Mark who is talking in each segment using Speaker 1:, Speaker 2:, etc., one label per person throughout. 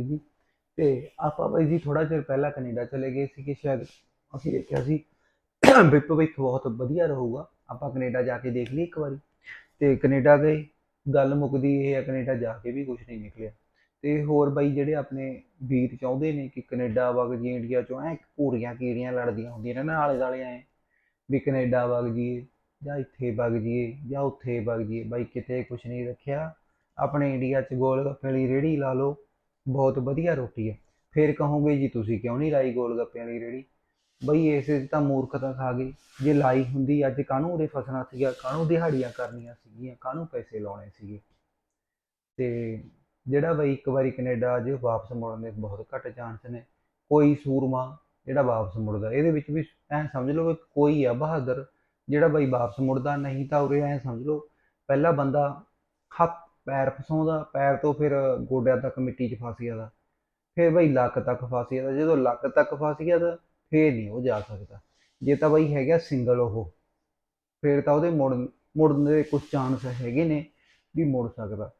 Speaker 1: ਜੀ ਤੇ ਆਪਾਂ ਬਾਈ ਜੀ ਥੋੜਾ ਚਿਰ ਪਹਿਲਾਂ ਕੈਨੇਡਾ ਚਲੇ ਗਏ ਸੀ ਕਿ ਸ਼ਾਇਦ। ਅਸੀਂ ਦੇਖਿਆ ਸੀ ਵੀ ਭਵਿੱਖ ਬਹੁਤ ਵਧੀਆ ਰਹੂਗਾ। ਆਪਾਂ ਕੈਨੇਡਾ ਜਾ ਕੇ ਦੇਖ ਲਈ ਇੱਕ ਵਾਰੀ। ਤੇ ਕੈਨੇਡਾ ਗਏ, ਗੱਲ ਮੁੱਕਦੀ ਇਹ ਹੈ ਕੈਨੇਡਾ ਜਾ ਕੇ ਵੀ ਕੁਝ ਨਹੀਂ ਨਿਕਲਿਆ। ਤੇ ਹੋਰ ਬਾਈ ਜਿਹੜੇ ਆਪਣੇ ਵੀਰ ਚਾਹੁੰਦੇ ਨੇ ਕਿ ਕੈਨੇਡਾ ਵਗ ਜੀ ਇੰਡੀਆ ਚੋਂ, ਐ ਘੂਰੀਆਂ ਕੀੜੀਆਂ ਲੜਦੀਆਂ ਹੁੰਦੀਆਂ ਨੇ ਨਾ ਆਲੇ ਦਾਲੇ ਐ। ਵੀ ਕੈਨੇਡਾ ਵਗ ਜੀਏ ਜਾਂ ਇੱਥੇ ਵਗ ਜੀਏ ਜਾਂ ਉੱਥੇ ਵਗ ਜੀਏ ਬਾਈ ਕਿਤੇ ਕੁਝ ਨਹੀਂ ਰੱਖਿਆ। ਆਪਣੇ ਇੰਡੀਆ 'ਚ ਗੋਲ ਗੱਪੇ ਵਾਲੀ ਰੇਹੜੀ ਲਾ ਲਓ। ਬਹੁਤ ਵਧੀਆ ਰੋਟੀ ਹੈ। ਫਿਰ ਕਹੋਗੇ ਜੀ ਤੁਸੀਂ ਕਿਉਂ ਨਹੀਂ ਲਾਈ ਗੋਲ ਗੱਪਿਆਂ ਵਾਲੀ ਰੇਹੜੀ? ਬਈ ਇਸੇ 'ਚ ਤਾਂ ਮੂਰਖਤਾ ਖਾ ਗਈ। ਜੇ ਲਾਈ ਹੁੰਦੀ ਅੱਜ ਕਾਹਨੂੰ ਉਰੇ ਫਸਣਾ ਸੀਗਾ ਕਾਹਨੂੰ ਦਿਹਾੜੀਆਂ ਕਰਨੀਆਂ ਸੀਗੀਆਂ, ਕਾਹਨੂੰ ਪੈਸੇ ਲਾਉਣੇ ਸੀਗੇ? ਤੇ ਜਿਹੜਾ ਬਈ ਇੱਕ ਵਾਰੀ ਕੈਨੇਡਾ ਜੇ ਵਾਪਸ ਮੁੜਨ ਦੇ ਬਹੁਤ ਘੱਟ ਚਾਂਸ ਨੇ, ਕੋਈ ਸੂਰਮਾ ਜਿਹੜਾ ਵਾਪਸ ਮੁੜਦਾ, ਇਹਦੇ ਵਿੱਚ ਵੀ ਐਂ ਸਮਝ ਲਓ ਕੋਈ ਆ ਬਹਾਦਰ, ਜਿਹੜਾ ਬਈ ਵਾਪਸ ਮੁੜਦਾ ਨਹੀਂ ਤਾਂ ਉਰੇ ਐਂ ਸਮਝ ਲਓ, ਪਹਿਲਾ ਬੰਦਾ ਹੱਥ ਪੈਰ ਫਸਾਉਂਦਾ, ਪੈਰ ਤੋਂ ਫਿਰ ਗੋਡਿਆਂ ਤੱਕ ਮਿੱਟੀ 'ਚ ਫਸ ਗਿਆ ਦਾ। ਫਿਰ ਬਈ ਲੱਕ ਤੱਕ ਫਸ ਗਿਆ ਦਾ। ਜਦੋਂ ਲੱਕ ਤੱਕ ਫਸ ਗਿਆ ਤਾਂ ਫੇਰ ਨਹੀਂ ਉਹ ਜਾ ਸਕਦਾ। ਜੇ ਤਾਂ ਬਈ ਹੈਗਾ ਸਿੰਗਲ ਉਹ, ਫਿਰ ਤਾਂ ਉਹਦੇ ਮੁੜ, ਮੁੜਨ ਦੇ ਕੁਝ ਚਾਂਸ ਹੈਗੇ ਨੇ ਵੀ ਮੁੜ ਸਕਦਾ।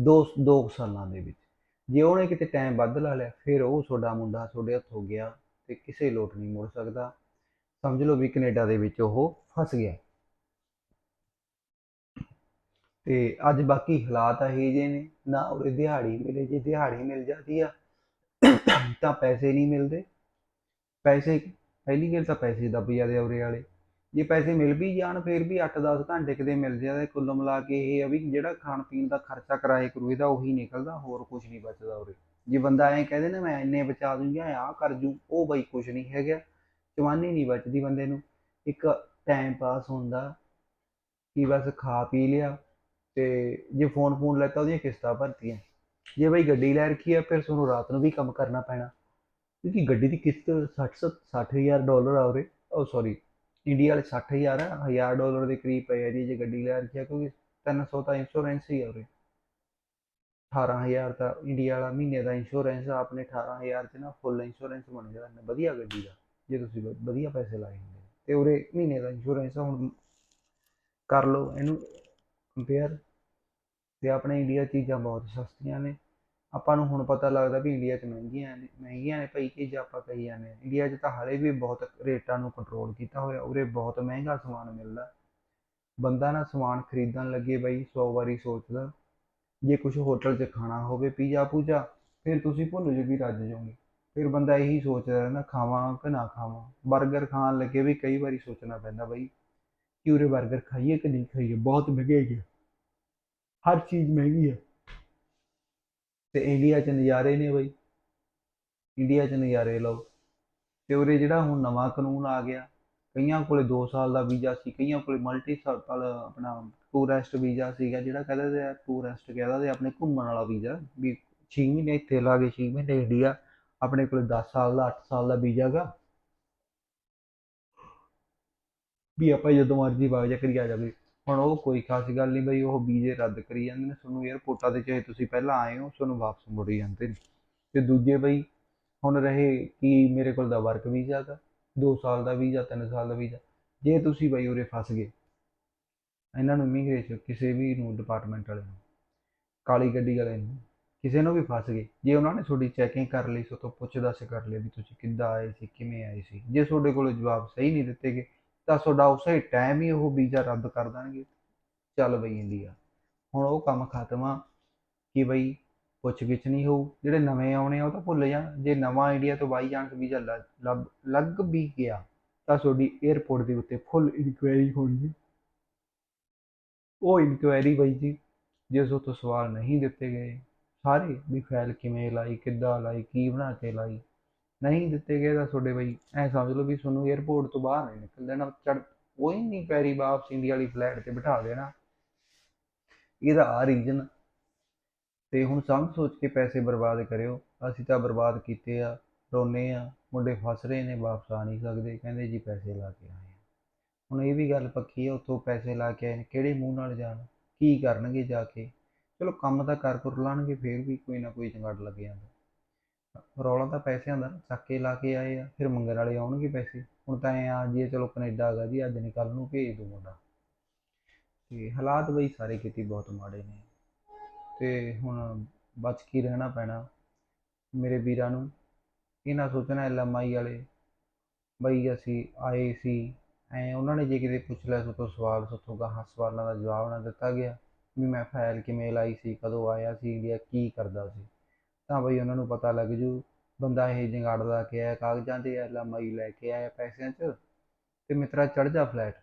Speaker 1: ਦੋ ਦੋ ਕੁ ਸਾਲਾਂ ਦੇ ਵਿੱਚ। ਜੇ ਉਹਨੇ ਕਿਤੇ ਟਾਈਮ ਵੱਧ ਲਾ ਲਿਆ, ਫਿਰ ਉਹ ਤੁਹਾਡਾ ਮੁੰਡਾ ਤੁਹਾਡੇ ਹੱਥੋਂ ਗਿਆ ਤੇ ਕਿਸੇ ਲੋਟ ਨਹੀਂ ਮੁੜ ਸਕਦਾ। ਸਮਝ ਲਓ ਵੀ ਕੈਨੇਡਾ ਦੇ ਵਿੱਚ ਉਹ ਫਸ ਗਿਆ। ਤੇ ਅੱਜ ਬਾਕੀ ਹਾਲਾਤ ਇਹੋ ਜਿਹੇ ਨੇ, ਨਾ ਉਰੇ ਦਿਹਾੜੀ ਮਿਲੇ, ਜੇ ਦਿਹਾੜੀ ਮਿਲ ਜਾਂਦੀ ਆ, ਤਾਂ ਪੈਸੇ ਨਹੀਂ ਮਿਲਦੇ। ਪੈਸੇ, ਪਹਿਲੀ ਗੱਲ ਤਾਂ ਪੈਸੇ ਦੱਬ ਜਾਂਦੇ ਉਰੇ ਵਾਲੇ। ਜੇ ਪੈਸੇ ਮਿਲ ਵੀ ਜਾਣ, ਫਿਰ ਵੀ 8-10 ਘੰਟੇ ਕਿਤੇ ਮਿਲ ਜਾਂਦੇ ਕੁੱਲ ਮਿਲਾ ਕੇ ਇਹ ਆ ਵੀ ਜਿਹੜਾ ਖਾਣ ਪੀਣ ਦਾ ਖਰਚਾ ਕਿਰਾਏ ਕਰੂਏ ਦਾ ਉਹੀ ਨਿਕਲਦਾ, ਹੋਰ ਕੁਝ ਨਹੀਂ ਬਚਦਾ ਉਰੇ। ਜੇ ਬੰਦਾ ਐਂ ਕਹਦੇ ਨਾ, ਮੈਂ ਇੰਨੇ ਬਚਾ ਦੂੰ ਜਾਂ ਆਹ ਕਰ ਜੂ, ਉਹ ਬਈ ਕੁਝ ਨਹੀਂ ਹੈਗਾ। ਜਵਾਨੀ ਨਹੀਂ ਬਚਦੀ ਬੰਦੇ ਨੂੰ। ਇੱਕ ਟਾਈਮ ਪਾਸ ਹੁੰਦਾ, ਕਿ ਬਸ ਖਾ ਪੀ ਲਿਆ ਤੇ ਜੇ ਫੋਨ ਫੋਨ ਲੈਤਾ, ਉਹਦੀਆਂ ਕਿਸ਼ਤਾਂ ਭਰਤੀਆਂ। ਜੇ ਬਈ ਗੱਡੀ ਲੈ ਰੱਖੀ ਆ, ਫਿਰ ਤੁਹਾਨੂੰ ਰਾਤ ਨੂੰ ਵੀ ਕੰਮ ਕਰਨਾ ਪੈਣਾ। ਕਿਉਂਕਿ ਗੱਡੀ ਦੀ ਕਿਸ਼ਤ 60 60000 ਡਾਲਰ ਆ ਉਰੇ। ਉਹ ਸੌਰੀ ਇੰਡੀਆ ਵਾਲੇ 60000 ਆ 1000 ਡਾਲਰ ਦੇ ਕਰੀਬ ਪਏ ਆ ਜੀ, ਜੇ ਗੱਡੀ ਲੈ ਰੱਖੀ ਆ, ਕਿਉਂਕਿ 300 ਤਾਂ ਇੰਸ਼ੋਰੈਂਸ ਹੀ ਆ ਉਰੇ। 18000 ਤਾਂ ਇੰਡੀਆ ਵਾਲਾ ਮਹੀਨੇ ਦਾ ਇੰਸ਼ੋਰੈਂਸ ਆ, ਆਪਣੇ 18000 ਚ ਨਾ ਫੁੱਲ ਇੰਸ਼ੋਰੈਂਸ ਬਣ ਜਾਂਦਾ ਵਧੀਆ ਗੱਡੀ ਦਾ, ਜੇ ਤੁਸੀਂ ਵ- ਵਧੀਆ ਪੈਸੇ ਲਾਏ ਹੁੰਦੇ। ਤੇ ਉਰੇ ਮਹੀਨੇ ਦਾ ਇੰਸ਼ੋਰੈਂਸ ਹੁਣ ਕਰ ਲਓ, ਇਹਨੂੰ ਕੰਪੇਅਰ ਤੇ ਆਪਣੇ ਇੰਡੀਆ 'ਚ ਚੀਜ਼ਾਂ ਬਹੁਤ ਸਸਤੀਆਂ ਨੇ। ਆਪਾਂ ਨੂੰ ਹੁਣ ਪਤਾ ਲੱਗਦਾ ਵੀ ਇੰਡੀਆ 'ਚ ਮਹਿੰਗੀਆਂ ਨੇ ਮਹਿੰਗੀਆਂ ਨੇ ਭਾਈ ਚੀਜ਼ਾਂ ਆਪਾਂ ਕਹੀ ਜਾਂਦੇ ਹਾਂ ਇੰਡੀਆ 'ਚ ਤਾਂ ਹਾਲੇ ਵੀ ਬਹੁਤ ਰੇਟਾਂ ਨੂੰ ਕੰਟਰੋਲ ਕੀਤਾ ਹੋਇਆ, ਉਰੇ ਬਹੁਤ ਮਹਿੰਗਾ ਸਮਾਨ ਮਿਲਦਾ। ਬੰਦਾ ਨਾ ਸਮਾਨ ਖਰੀਦਣ ਲੱਗੇ ਬਈ 100 ਵਾਰੀ ਸੋਚਦਾ, ਜੇ ਕੁਝ ਹੋਟਲ 'ਚ ਖਾਣਾ ਹੋਵੇ, ਪੀਜ਼ਾ ਪੂਜਾ, ਫਿਰ ਤੁਸੀਂ ਭੁੱਲ ਜੋ ਰੱਜ ਜਾਓਗੇ। ਫਿਰ ਬੰਦਾ ਇਹੀ ਸੋਚਦਾ ਰਹਿੰਦਾ, ਖਾਵਾਂ ਕਿ ਨਾ ਖਾਵਾਂ। 버ਗਰ ਖਾਣ ਲੱਗੇ ਵੀ ਕਈ ਵਾਰੀ ਸੋਚਣਾ ਪੈਂਦਾ ਬਈ ਕਿ ਉਰੇ 버ਗਰ ਖਾਈਏ ਕਿ ਨਹੀਂ ਖਾਈਏ, ਬਹੁਤ ਮਹਿੰਗੇ ਹੈਗੇ ਹਰ ਚੀਜ਼ ਮਹਿੰਗੀ ਹੈ ਤੇ ਇੰਡੀਆ 'ਚ ਨਜ਼ਾਰੇ ਨੇ ਬਈ। ਇੰਡੀਆ 'ਚ ਨਜ਼ਾਰੇ ਲਓ। ਤੇ ਉਰੇ ਜਿਹੜਾ ਹੁਣ ਨਵਾਂ ਕਾਨੂੰਨ ਆ ਗਿਆ, ਕਈਆਂ ਕੋਲੇ 2 ਸਾਲ ਦਾ ਵੀਜ਼ਾ ਸੀ, ਕਈਆਂ ਕੋਲੇ ਮਲਟੀ ਸਾਲ ਆਪਣਾ ਟੂਰਿਸਟ ਵੀਜ਼ਾ ਸੀਗਾ, ਜਿਹੜਾ ਕਹਿੰਦੇ ਤੇ ਟੂਰਿਸਟ ਕਹਿੰਦਾ ਤੇ ਆਪਣੇ ਘੁੰਮਣ ਵਾਲਾ ਵੀਜ਼ਾ। ਵੀ 6 ਮਹੀਨੇ ਇੱਥੇ ਲਾ ਕੇ 6 ਮਹੀਨੇ ਇੰਡੀਆ, ਆਪਣੇ ਕੋਲ 10 ਸਾਲ ਦਾ 8 ਸਾਲ ਦਾ ਵੀਜ਼ਾ ਵੀ ਆਪਾਂ ਜਦੋਂ ਮਰਜ਼ੀ ਵਗ ਕਰੀ ਆ ਜਾਵੇ। ਹੁਣ ਉਹ ਕੋਈ ਖਾਸ ਗੱਲ ਨਹੀਂ ਬਈ, ਉਹ ਵੀਜ਼ੇ ਰੱਦ ਕਰੀ ਜਾਂਦੇ ਨੇ। ਤੁਹਾਨੂੰ 에ਅਰਪੋਰਟਾਂ ਤੇ ਚਾਹੇ ਤੁਸੀਂ ਪਹਿਲਾਂ ਆਏ ਹੋ, ਤੁਹਾਨੂੰ ਵਾਪਸ ਮੁੜੀ ਜਾਂਦੇ ਨੇ। ਤੇ ਦੂਜੇ ਬਈ, ਹੁਣ ਰਹੇ ਕਿ ਮੇਰੇ ਕੋਲ ਦਾ ਵਰਕ ਵੀਜ਼ਾ ਦਾ 2 ਸਾਲ ਦਾ ਵੀਜ਼ਾ 3 ਸਾਲ ਦਾ ਵੀਜ਼ਾ। ਜੇ ਤੁਸੀਂ ਬਈ ਉਰੇ ਫਸ ਗਏ, ਇਹਨਾਂ ਨੂੰ ਇਮੀਗ੍ਰੇਸ਼ਨ ਕਿਸੇ ਵੀ ਨੂੰ ਡਿਪਾਰਟਮੈਂਟ ਵਾਲੇ ਨੂੰ, ਕਾਲੀ ਗੱਡੀ ਵਾਲੇ ਨੂੰ, ਕਿਸੇ ਨੂੰ ਵੀ ਫਸ ਗਏ। ਜੇ ਉਹਨਾਂ ਨੇ ਤੁਹਾਡੀ ਚੈਕਿੰਗ ਕਰ ਲਈ ਸੋ ਤੋਂ ਪੁੱਛ ਦੱਸ ਕਰ ਲਈ ਵੀ ਤੁਸੀਂ ਕਿੱਦਾਂ ਆਏ ਸੀ, ਕਿਵੇਂ ਆਏ ਸੀ। ਜੇ ਤੁਹਾਡੇ ਕੋਲ ਜਵਾਬ ਸਹੀ ਨਹੀਂ ਦਿੱਤੇ ਗਏ ਤਾਂ ਤੁਹਾਡਾ ਉਸੇ ਟਾਈਮ ਹੀ ਉਹ ਵੀਜ਼ਾ ਰੱਦ ਕਰ ਦੇਣਗੇ। ਚੱਲ ਬਈ ਇੰਡੀਆ। ਹੁਣ ਉਹ ਕੰਮ ਖਤਮ ਆ ਕਿ ਬਈ ਪੁੱਛਗਿੱਛ ਨਹੀਂ ਹੋਊ। ਜਿਹੜੇ ਨਵੇਂ ਆਉਣੇ ਆ ਉਹ ਤਾਂ ਭੁੱਲ ਜਾਣ ਜੇ ਨਵਾਂ ਇੰਡੀਆ ਤੋਂ ਬਾਈ ਚਾਂਸ ਵੀਜ਼ਾ ਲੱਭ, ਲੱਗ ਵੀ ਗਿਆ, ਤਾਂ ਤੁਹਾਡੀ 에ਅਰਪੋਰਟ ਦੇ ਉੱਤੇ ਫੁੱਲ ਇਨਕੁਆਇਰੀ ਹੋਣੀ ਹੈ ਉਹ ਇਨਕੁਆਇਰੀ ਬਈ ਜੀ, ਜੇ ਉਸ ਤੋਂ ਸਵਾਲ ਨਹੀਂ ਦਿੱਤੇ ਗਏ, ਸਾਰੇ ਵੀ ਫਾਈਲ ਕਿਵੇਂ ਲਾਈ, ਕਿੱਦਾਂ ਲਾਈ, ਕੀ ਬਣਾ ਕੇ ਲਾਈ ਨਹੀਂ ਦਿੱਤੇ ਗਏ ਤਾਂ ਤੁਹਾਡੇ ਬਈ, ਐ ਸਮਝ ਲਓ ਵੀ ਤੁਹਾਨੂੰ 에ਅਰਪੋਰਟ ਤੋਂ ਬਾਹਰ ਨਹੀਂ ਨਿਕਲ ਦੇਣਾ ਚੜ ਕੋਈ ਨਹੀਂ ਪੈਰੀ ਵਾਪਸ ਇੰਡੀਆ ਵਾਲੀ ਫਲੈਟ ਤੇ ਬਿਠਾ ਦੇਣਾ। ਇਹਦਾ ਆ ਰੀਜਨ ਤੇ ਹੁਣ ਸਮਝ ਸੋਚ ਕੇ ਪੈਸੇ ਬਰਬਾਦ ਕਰਿਓ। ਅਸੀਂ ਤਾਂ ਬਰਬਾਦ ਕੀਤੇ ਆ ਰੋਨੇ ਆ, ਮੁੰਡੇ ਫਸ ਰਹੇ ਨੇ, ਵਾਪਸ ਆ ਨਹੀਂ ਸਕਦੇ, ਕਹਿੰਦੇ ਜੀ ਪੈਸੇ ਲਾ ਕੇ ਆਏ ਆ। ਹੁਣ ਇਹ ਵੀ ਗੱਲ ਪੱਕੀ ਆ, ਉੱਥੋਂ ਪੈਸੇ ਲਾ ਕੇ ਆਏ ਨੇ, ਕਿਹੜੇ ਮੂੰਹ ਨਾਲ ਜਾਣ? ਕੀ ਕਰਨਗੇ ਜਾ ਕੇ? ਚਲੋ ਕੰਮ ਤਾਂ ਕਰ ਕਰ ਲਾਣਗੇ, ਫੇਰ ਵੀ ਕੋਈ ਨਾ ਕੋਈ ਚੰਗੜ ਲੱਗ ਜਾਂਦਾ। ਰੌਲਾ ਤਾਂ ਪੈਸਿਆਂ ਦਾ ਚੱਕ ਕੇ ਲਾ ਕੇ ਆਏ ਆ, ਫਿਰ ਮੰਗਣ ਵਾਲੇ ਆਉਣਗੇ ਪੈਸੇ। ਹੁਣ ਤਾਂ ਐ ਆ ਜੀ ਚਲੋ ਕੈਨੇਡਾ ਹੈਗਾ ਜੀ, ਅੱਜ ਨਹੀਂ ਕੱਲ ਨੂੰ ਭੇਜ ਦੂ ਮੁੰਡਾ। ਤੇ ਹਾਲਾਤ ਬਈ ਸਾਰੇ ਕਿਤੇ ਬਹੁਤ ਮਾੜੇ ਨੇ। ਤੇ ਹੁਣ ਬਚ ਕੇ ਰਹਿਣਾ ਪੈਣਾ ਮੇਰੇ ਵੀਰਾਂ ਨੂੰ। ਇਹ ਨਾ ਸੋਚਣਾ ਐਲਐਮਆਈ ਵਾਲੇ, ਬਈ ਅਸੀਂ ਆਏ ਸੀ, ਐ ਉਹਨਾਂ ਨੇ ਜੇ ਕਿਤੇ ਪੁੱਛ ਲਿਆ ਸੋ ਸਵਾਲ ਸੋਥੋਂ ਗਾਹਾਂ ਸਵਾਲਾਂ ਦਾ ਜਵਾਬ ਨਾ ਦਿੱਤਾ ਗਿਆ, ਵੀ ਮੈਂ ਫਾਈਲ ਕਿਵੇਂ ਲਾਈ ਸੀ, ਕਦੋਂ ਆਇਆ ਸੀ ਇੰਡੀਆ ਕੀ ਕਰਦਾ ਸੀ। ਤਾਂ ਬਈ ਉਹਨਾਂ ਨੂੰ ਪਤਾ ਲੱਗ ਜੂ, ਬੰਦਾ ਇਹ ਜੰਗਾੜਦਾ ਕੇ ਆਇਆ, ਕਾਗਜ਼ਾਂ ਤੇ ਐਲਐਮਆਈ ਲੈ ਕੇ ਆਇਆ ਪੈਸਿਆਂ 'ਚ ਤੇ ਮਿੱਤਰਾ ਚੜ ਜਾ ਫਲੈਟ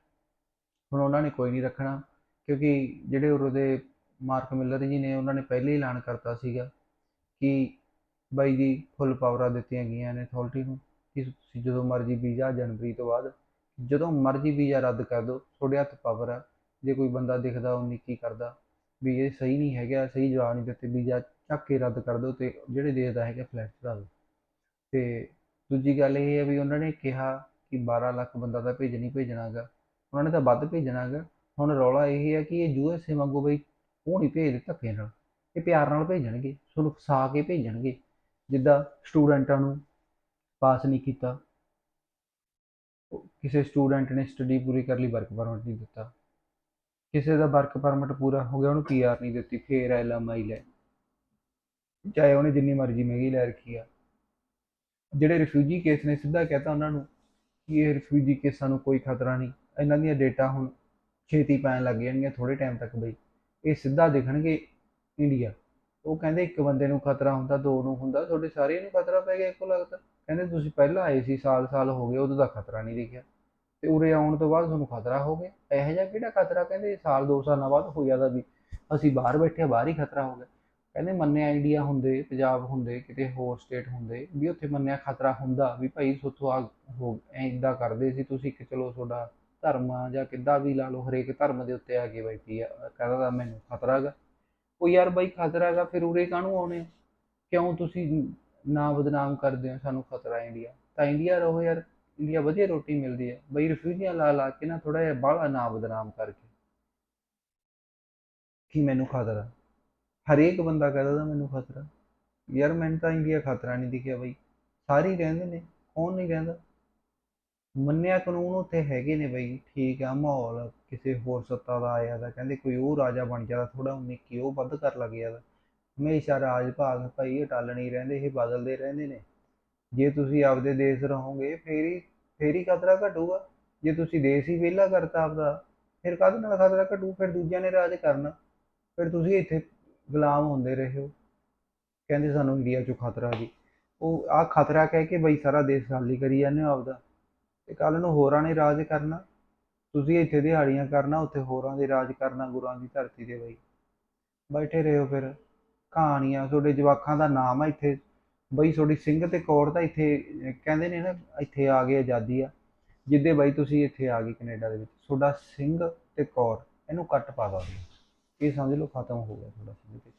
Speaker 1: ਹੁਣ ਉਹਨਾਂ ਨੇ ਕੋਈ ਨਹੀਂ ਰੱਖਣਾ, ਕਿਉਂਕਿ ਜਿਹੜੇ ਉਰੋਂ ਦੇ ਮਾਰਕ ਮਿਲਰ ਜੀ ਨੇ, ਉਹਨਾਂ ਨੇ ਪਹਿਲੇ ਹੀ ਐਲਾਨ ਕਰਤਾ ਸੀਗਾ ਕਿ ਬਾਈ ਜੀ ਫੁੱਲ ਪਾਵਰਾਂ ਦਿੱਤੀਆਂ ਗਈਆਂ ਨੇ ਅਥਾਰਟੀ ਨੂੰ ਕਿ ਤੁਸੀਂ ਜਦੋਂ ਮਰਜ਼ੀ ਵੀਜ਼ਾ ਜਨਵਰੀ ਤੋਂ ਬਾਅਦ, ਜਦੋਂ ਮਰਜ਼ੀ ਵੀਜ਼ਾ ਰੱਦ ਕਰ ਦਿਓ, ਤੁਹਾਡੇ ਹੱਥ ਪਾਵਰ ਆ, ਜੇ ਕੋਈ ਬੰਦਾ ਦਿਖਦਾ ਉਹ ਨਿੱਕੀ ਕਰਦਾ। ਵੀ ਇਹ ਸਹੀ ਨਹੀਂ ਹੈਗਾ, ਸਹੀ ਜਵਾਬ ਨਹੀਂ ਦਿੱਤੇ ਵੀਜ਼ਾ ਚੱਕ ਕੇ ਰੱਦ ਕਰ ਦਿਓ ਤੇ ਜਿਹੜੇ ਦੇਸ਼ ਦਾ ਹੈਗਾ ਫਲੈਟ ਚੜਾ ਦਿਓ। ਤੇ ਦੂਜੀ ਗੱਲ ਇਹ ਹੈ ਵੀ ਉਹਨਾਂ ਨੇ ਕਿਹਾ ਕਿ 12 ਲੱਖ ਬੰਦਾ ਤਾਂ ਭੇਜ ਨਹੀਂ ਭੇਜਣਾਗਾ ਉਹਨਾਂ ਨੇ ਤਾਂ ਵੱਧ ਭੇਜਣਾਗਾ ਹੁਣ ਰੌਲਾ ਇਹ ਹੈ ਕਿ ਇਹ ਯੂਐਸਏ ਵਾਂਗੂ ਬਈ ਉਹ ਨਹੀਂ ਭੇਜਦੇ ਧੱਕੇ ਨਾਲ। ਇਹ ਪਿਆਰ ਨਾਲ ਭੇਜਣਗੇ ਤੁਹਾਨੂੰ ਫਸਾ ਕੇ ਭੇਜਣਗੇ। ਜਿੱਦਾਂ ਸਟੂਡੈਂਟਾਂ ਨੂੰ ਪਾਸ ਨਹੀਂ ਕੀਤਾ ਕਿਸੇ ਸਟੂਡੈਂਟ ਨੇ ਸਟੱਡੀ ਪੂਰੀ ਕਰ ਲਈ ਵਰਕ ਪਰਮਿਟ ਨਹੀਂ ਦਿੱਤਾ। ਕਿਸੇ ਦਾ ਵਰਕ ਪਰਮਿਟ ਪੂਰਾ ਹੋ ਗਿਆ, ਉਹਨੂੰ ਪੀਆਰ ਨਹੀਂ ਦਿੱਤੀ, ਫੇਰ ਐਲਐਮਆਈ ਲੈ। ਚਾਹੇ ਉਹਨੇ ਜਿੰਨੀ ਮਰਜ਼ੀ ਮਹਿੰਗੀ ਲੈ ਰੱਖੀ ਆ। ਜਿਹੜੇ ਰਿਫਿਊਜੀ ਕੇਸ ਨੇ, ਸਿੱਧਾ ਕਹਿਤਾ ਉਹਨਾਂ ਨੂੰ ਕਿ ਇਹ ਰਿਫਿਊਜੀ ਕੇਸਾਂ ਨੂੰ ਕੋਈ ਖਤਰਾ ਨਹੀਂ। ਇਹਨਾਂ ਦੀਆਂ ਡੇਟਾ ਹੁਣ ਛੇਤੀ ਪੈਣ ਲੱਗ ਜਾਣਗੀਆਂ ਥੋੜੇ ਟਾਈਮ ਤੱਕ ਬਈ। ਇਹ ਸਿੱਧਾ ਦਿਖਣਗੇ ਇੰਡੀਆ ਉਹ ਕਹਿੰਦੇ ਇੱਕ ਬੰਦੇ ਨੂੰ ਖਤਰਾ ਹੁੰਦਾ, ਦੋ ਨੂੰ ਹੁੰਦਾ, ਤੁਹਾਡੇ ਸਾਰਿਆਂ ਨੂੰ ਖਤਰਾ ਪੈ ਗਿਆ, ਇੱਕੋ ਲੱਗਦਾ। ਕਹਿੰਦੇ ਤੁਸੀਂ ਪਹਿਲਾਂ ਆਏ ਸੀ ਸਾਲ ਸਾਲ ਹੋ ਗਏ, ਉਦੋਂ ਦਾ ਖਤਰਾ ਨਹੀਂ ਦਿਖਿਆ। ਤੇ ਉਰੇ ਆਉਣ ਤੋਂ ਬਾਅਦ ਤੁਹਾਨੂੰ ਖਤਰਾ ਹੋ ਗਿਆ। ਇਹੋ ਜਿਹਾ ਕਿਹੜਾ ਖਤਰਾ? ਕਹਿੰਦੇ ਸਾਲ ਦੋ ਸਾਲਾਂ ਬਾਅਦ ਹੋ ਜਾਂਦਾ ਵੀ ਅਸੀਂ ਬਾਹਰ ਬੈਠੇ ਬਾਹਰ ਹੀ ਖਤਰਾ ਹੋ ਗਿਆ। ਕਹਿੰਦੇ ਮੰਨਿਆ ਇੰਡੀਆ ਹੁੰਦੇ, ਪੰਜਾਬ ਹੁੰਦੇ, ਕਿਤੇ ਹੋਰ ਸਟੇਟ ਹੁੰਦੇ ਵੀ ਉੱਥੇ ਮੰਨਿਆ ਖਤਰਾ ਹੁੰਦਾ ਵੀ ਭਾਈ ਸੋਥੋਂ ਆ ਹੋ ਐਦਾਂ ਕਰਦੇ ਸੀ ਤੁਸੀਂ ਕਿ ਚਲੋ ਤੁਹਾਡਾ ਧਰਮ ਆ ਜਾਂ ਕਿੱਦਾਂ ਵੀ ਲਾ ਲਓ, ਹਰੇਕ ਧਰਮ ਦੇ ਉੱਤੇ ਆ ਕੇ ਬੈਠੀ ਆ। ਕਹਿੰਦਾ ਤਾਂ ਮੈਨੂੰ ਖਤਰਾ ਗਾ। ਉਹ ਯਾਰ ਬਾਈ ਖਤਰਾ ਹੈਗਾ ਫਿਰ ਉਰੇ ਕਾਹਨੂੰ ਆਉਣੇ ਹੋ? ਕਿਉਂ ਤੁਸੀਂ ਨਾ ਬਦਨਾਮ ਕਰਦੇ ਹੋ ਸਾਨੂੰ ਖਤਰਾ ਇੰਡੀਆ? ਤਾਂ ਇੰਡੀਆ ਰਹੋ ਯਾਰ। ਇੰਡੀਆ ਵਧੀਆ ਰੋਟੀ ਮਿਲਦੀ ਹੈ। ਬਈ ਰਿਫਿਊਜੀਆਂ ਲਾ ਲਾ ਕੇ ਨਾ ਥੋੜਾ ਜਿਹਾ ਬਾਹਲਾ ਨਾ ਬਦਨਾਮ ਕਰਕੇ। ਕਿ ਮੈਨੂੰ ਖਤਰਾ? ਹਰੇਕ ਬੰਦਾ ਕਹਿੰਦਾ ਤਾਂ ਮੈਨੂੰ ਖਤਰਾ। ਯਾਰ ਮੈਨੂੰ ਤਾਂ ਇੰਡੀਆ ਖਤਰਾ ਨਹੀਂ ਦਿਖਿਆ ਬਈ। ਸਾਰੇ ਕਹਿੰਦੇ ਨੇ, ਕੌਣ ਨਹੀਂ ਕਹਿੰਦਾ? ਮੰਨਿਆ ਕਾਨੂੰਨ ਉੱਥੇ ਹੈਗੇ ਨੇ ਬਈ। ਠੀਕ ਆ, ਮਾਹੌਲ ਕਿਸੇ ਹੋਰ ਸੱਤਾ ਦਾ ਆਇਆ ਤਾਂ ਕਹਿੰਦੇ ਕੋਈ ਉਹ ਰਾਜਾ ਬਣ ਗਿਆ ਥੋੜਾ ਨਿੱਕੀ ਉਹ ਵੱਧ ਕਰ ਲੱਗ ਗਿਆ ਹਮੇਸ਼ਾ ਰਾਜ ਭਾਗ ਭਾਈ ਇਹ ਟਲ ਰਹਿੰਦੇ, ਇਹ ਬਦਲਦੇ ਰਹਿੰਦੇ ਨੇ। ਜੇ ਤੁਸੀਂ ਆਪਦੇ ਦੇਸ਼ ਰਹੋਗੇ, ਫੇਰ ਹੀ ਫੇਰ ਹੀ ਖਤਰਾ ਘਟੂਗਾ। ਜੇ ਤੁਸੀਂ ਦੇਸ਼ ਹੀ ਵਿਹਲਾ ਕਰਤਾ ਆਪਦਾ, ਫਿਰ ਕਾਹਦੇ ਨਾਲ ਖਤਰਾ ਘਟੂ? ਫਿਰ ਦੂਜਿਆਂ ਨੇ ਰਾਜ ਕਰਨਾ। ਫਿਰ ਤੁਸੀਂ ਇੱਥੇ ਗੁਲਾਮ ਹੁੰਦੇ ਰਹੇ ਹੋ। ਕਹਿੰਦੇ ਸਾਨੂੰ ਇੰਡੀਆ 'ਚੋਂ ਖਤਰਾ ਜੀ। ਉਹ ਆ ਖਤਰਾ ਕਹਿ ਕੇ ਬਈ ਸਾਰਾ ਦੇਸ਼ ਖਾਲੀ ਕਰੀ ਜਾਂਦੇ ਹੋ ਆਪਦਾ। ਤੇ ਕੱਲ ਨੂੰ ਹੋਰਾਂ ਨੇ ਰਾਜ ਕਰਨਾ। ਤੁਸੀਂ ਇੱਥੇ ਦਿਹਾੜੀਆਂ ਕਰਨਾ, ਉੱਥੇ ਹੋਰਾਂ ਦੇ ਰਾਜ ਕਰਨਾ, ਗੁਰਾਂ ਦੀ ਧਰਤੀ ਤੇ ਬਈ। ਬੈਠੇ ਰਹੋ ਫਿਰ। ਕਹਾਣੀਆਂ, ਤੁਹਾਡੇ ਜਵਾਕਾਂ ਦਾ ਨਾਮ ਆ ਇੱਥੇ। ਬਈ ਤੁਹਾਡੀ ਸਿੰਘ ਤੇ ਕੌਰ ਤਾਂ ਇੱਥੇ, ਕਹਿੰਦੇ ਨੇ ਨਾ, ਇੱਥੇ ਆ ਗਏ ਆਜ਼ਾਦੀ ਆ। ਜਿੱਦੇ ਬਾਈ ਤੁਸੀਂ ਇੱਥੇ ਆ ਗਏ ਕੈਨੇਡਾ ਦੇ ਵਿੱਚ, ਤੁਹਾਡਾ ਸਿੰਘ ਤੇ ਕੌਰ, ਇਹਨੂੰ ਕੱਟ ਪਾ ਦੋ ਇਹ ਸਮਝ ਲਓ, ਖਤਮ ਹੋ ਗਿਆ ਤੁਹਾਡਾ ਸਿੰਘ ਤੇ